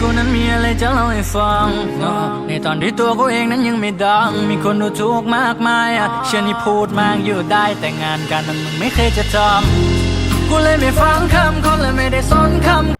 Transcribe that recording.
กูนั้นมีอะไรจะเล่าให้ฟังอะในตอนที่ตัวกูเองนั้นยังไม่ดัง มีคนดูถูกมากมายอะเชื่อนี่พูดมากอยู่ได้แต่งานการมันมึงไม่เคยจะทำกูเลยไม่ฟังคำคนเลยไม่ได้สนคำ